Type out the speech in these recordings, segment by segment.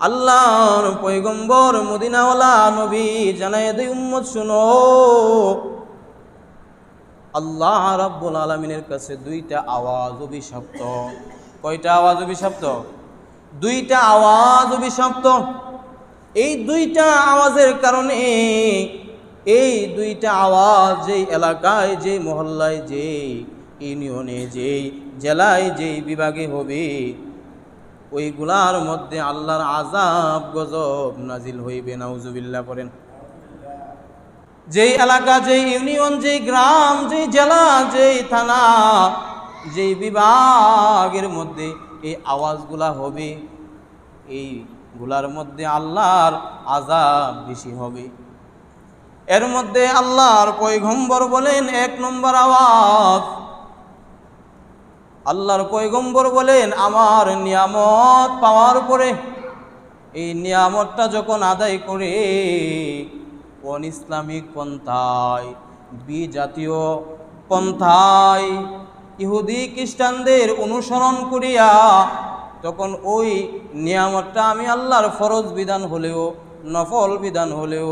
আল্লাহর পৈগম্বর মদিনাওয়ালা নবী জানাই দে উম্মত শুনো। আল্লাহ রাব্বুল আলমিনের কাছে দুইটা আওয়াজ অভিশপ্ত। কয়টা আওয়াজ অভিশপ্ত? দুইটা আওয়াজ অভিশপ্ত। এই দুইটা আওয়াজের কারণে এই দুইটা আওয়াজ যেই এলাকায় যে মহল্লায় যে ইউনিয়নে, যেই জেলায়, যেই বিভাগে হবে ওইগুলার মধ্যে আল্লাহর আজাব গজব নাজিল হইবে, নাউজুবিল্লাহ করেন যেই এলাকা, যেই ইউনিয়ন, যেই গ্রাম, যেই জেলা, যেই থানা, যেই বিভাগের মধ্যে এই আওয়াজগুলা হবে, এইগুলার মধ্যে আল্লাহর আজাব বেশি হবে। এর মধ্যে আল্লাহর পয়গম্বর বলেন, এক নম্বর আওয়াজ আল্লাহর পৈগম্বর বলেন, আমার নিয়ামত পাওয়ার পরে এই নিয়ামতটা যখন আদায় করে অন ইসলামিক পন্থায়, বিজাতীয় পন্থায়, ইহুদি খ্রিস্টানদের অনুসরণ করিয়া তখন ওই নিয়ামতটা আমি আল্লাহর ফরজ বিধান হলেও, নফল বিধান হলেও,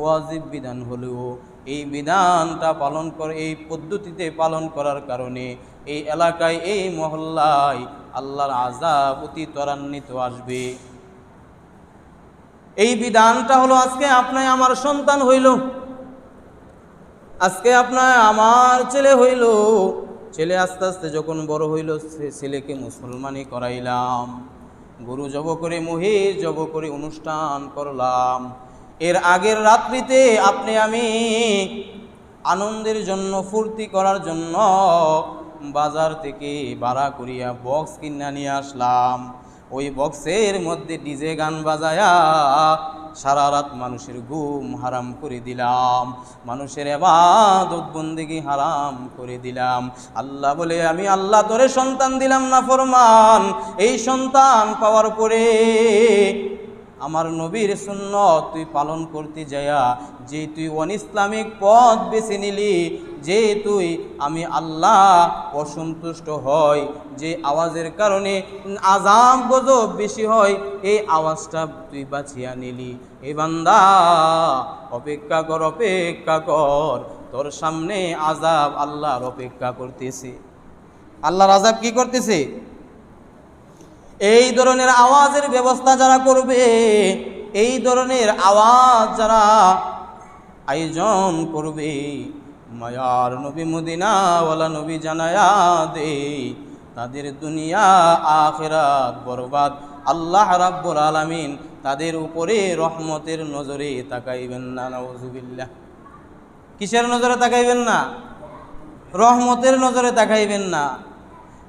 ওয়াজিব বিধান হলেও, এই বিধানটা পালন করে, এই পদ্ধতিতে পালন করার কারণে এই এলাকায়, এই মহল্লায় আল্লাহর আজাব অতি ত্বরান্বিত আসবে। এই বিধানটা হলো, আজকে আপনার আমার সন্তান হইল, আজকে আপনার আমার ছেলে হইল, ছেলে আস্তে আস্তে যখন বড় হইল, সে- ছেলেকে মুসলমানি করাইলাম। গরু জব করে, মহিষ জব করে অনুষ্ঠান করলাম। এর আগের রাত্রিতে আপনি আমি আনন্দের জন্য, ফুর্তি করার জন্য বাজার থেকে ভাড়া করিয়া বক্স কিনা নিয়ে আসলাম। ওই বক্সের মধ্যে ডিজে গান বাজায়া সারা রাত মানুষের ঘুম হারাম করে দিলাম। মানুষের এবাদত বন্দেগি হারাম করে দিলাম। আল্লাহ বলে, আমি আল্লাহ তোরে সন্তান দিলাম না ফরমান। এই সন্তান পাওয়ার পরে আমার নবীর শূন্য তুই পালন করতে যায়া, যে তুই অন ইসলামিক পথ বেছে নিলি, যে তুই আমি আল্লাহ অসন্তুষ্ট হয় যে আওয়াজের কারণে আজাম গজব বেশি হয় এই আওয়াজটা তুই বাছিয়া নিলি। এ বান্দা, অপেক্ষা কর অপেক্ষা কর, তোর সামনে আজাব আল্লাহর অপেক্ষা করতেছে। আল্লাহর আজাব কি করতেছে? এই ধরনের আওয়াজের ব্যবস্থা যারা করবে, এই ধরনের আওয়াজ যারা আয়োজন করবে, মায়ার নবী মদিনাওয়ালা নবী জানায়া দে, তাদের দুনিয়া আখেরাত বরবাদ। আল্লাহ রাব্বুল আলামিন তাদের উপরে রহমতের নজরে তাকাইবেন না নওজুবিল্লাহ কিসের নজরে তাকাইবেন না? রহমতের নজরে তাকাইবেন না।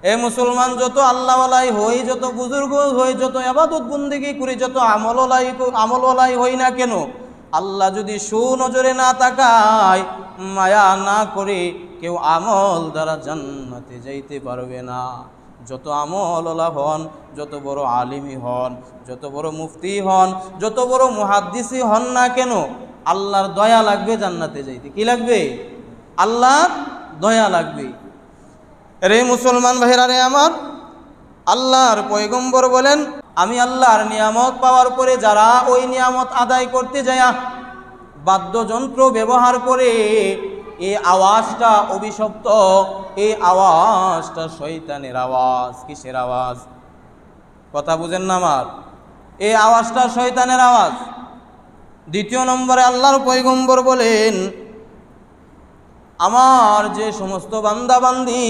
এ মুসলমান, যত আল্লাহওয়ালাই হই, যত বুজুর্গ হই, যত আবাদত বন্দিগি করি, যত আমলওয়ালাই আমলওয়ালাই হই না কেন? আল্লাহ যদি সুনজরে না তাকায়, মায়া না করে, কেউ আমল দ্বারা জান্নাতে যাইতে পারবে না। যত আমলওয়ালা হন, যত বড় আলিমি হন, যত বড় মুফতি হন, যত বড় মুহাদ্দিসি হন না কেন? আল্লাহর দয়া লাগবে জান্নাতে যাইতে। কি লাগবে? আল্লাহর দয়া লাগবে। রে মুসলমান ভাইরা রে আমার, আল্লাহর পয়গম্বর বলেন, আমি আল্লাহর নিয়ামত পাওয়ার পরে যারা ওই নিয়ামত আদায় করতে যায় বাদ্যযন্ত্র ব্যবহার করে এই আওয়াজটা অভিশপ্ত এই আওয়াজটা শৈতানের আওয়াজ, কিসের আওয়াজ? কথা বুঝেন না আমার এই আওয়াজটা শৈতানের আওয়াজ। দ্বিতীয় নম্বরে আল্লাহর পয়গম্বর বলেন আমার যে সমস্ত বান্দাবান্দি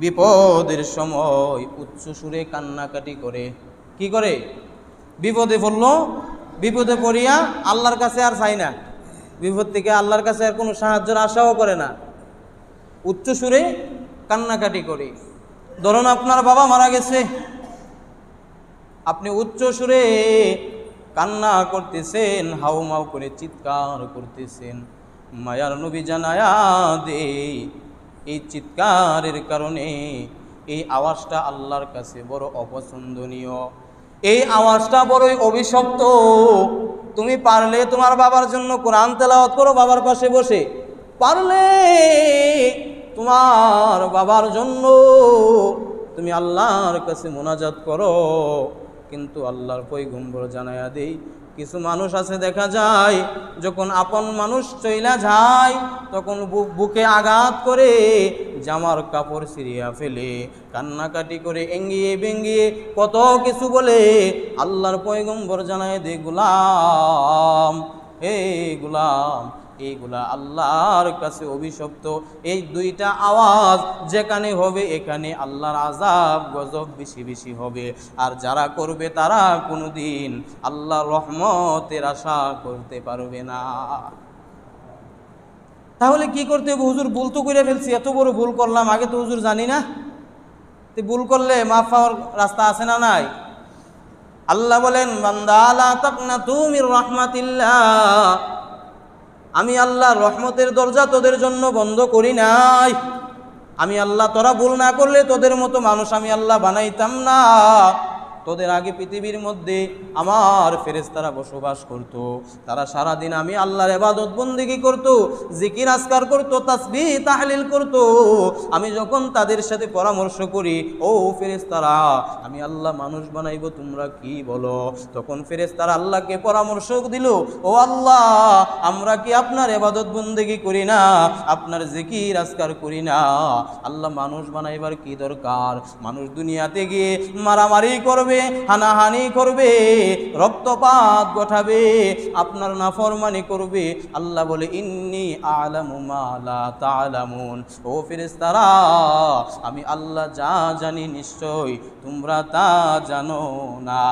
বিপদের সময় উচ্চ সুরে কান্নাকাটি করে, কি করে? বিপদে পড়ল, বিপদে পড়িয়া আল্লাহর কাছে আর চাই না। বিপদ থেকে আল্লাহর কাছে আর কোনো সাহায্যের আশাও করে না। উচ্চ সুরে কান্নাকাটি করে। ধরুন আপনার বাবা মারা গেছে। আপনি উচ্চ সুরে কান্না করতেছেন, হাউমাউ করে চিৎকার করতেছেন। মায়ার নবী জানায়া দে। এই চিৎকারের কারণে এই আওয়াজটা আল্লাহর কাছে বড় অপছন্দনীয়। এই আওয়াজটা বড়ই অভিশপ্ত। তুমি পারলে তোমার বাবার জন্য কোরআন তেলাওয়াত করো বাবার পাশে বসে। পারলে তোমার বাবার জন্য তুমি আল্লাহর কাছে মোনাজাত করো। কিন্তু আল্লাহর পৈগম্বর জানায়া দেই, কিছু মানুষ আছে দেখা যায় যখন আপন মানুষ চইলা যায়, তখন বুকে আঘাত করে জামার কাপড় সিরিয়া ফেলে, কান্নাকাটি করে এঙ্গিয়ে বেঙ্গিয়ে কত কিছু বলে, আল্লাহর পয়গম্বর জানায়, দে গুলাম, হে গুলাম এইগুলা আল্লাহর কাছে অভিশপ্ত। এই দুইটা আওয়াজ যেখানে হবে, এখানে আল্লাহর আজাব গজব বেশি বেশি হবে। আর যারা করবে, তারা কোনোদিন আল্লাহ রহমতের আশা করতে পারবে না। তাহলে কি করতে হবে? হুজুর, ভুল তো করে ফেলছি, এত বড় ভুল করলাম, আগে তো হুজুর জানি না। তো ভুল করলে মাফ পাওয়ার রাস্তা আছে না নাই? আল্লাহ বলেন, বান্দা আলা তাকনা তুমি রহমাতিল্লাহ। আমি আল্লাহ রহমতের দরজা তোদের জন্য বন্ধ করি নাই। আমি আল্লাহ, তোরা ভুল না করলে তোদের মতো মানুষ আমি আল্লাহ বানাইতাম না। তোদের আগে পৃথিবীর মধ্যে আমার ফেরেশতারা বসবাস করত। তারা সারাদিন আমি আল্লাহর এবাদত বন্দিগি করত, জিকির আসকার করত তাসবি তাহলিল করত। আমি যখন তাদের সাথে পরামর্শ করি, ও ফেরেশতারা, আমি আল্লাহ মানুষ বানাইব, তোমরা কি বলো? তখন ফেরেশতারা আল্লাহকে পরামর্শ দিল, ও আল্লাহ, আমরা কি আপনার এবাদত বন্দেগি করি না? আপনার জিকির আসকার করি না। আল্লাহ মানুষ বানাইবার কি দরকার? মানুষ দুনিয়াতে গিয়ে মারামারি করবে হানাহানি করবে, রক্তপাত ঘটাবে, আপনার নাফরমানি করবে। আল্লাহ বলে, ইন্নি আলামুন ও ফিরেস্তারা আমি আল্লাহ যা জানি নিশ্চয়, তোমরা তা জানো না।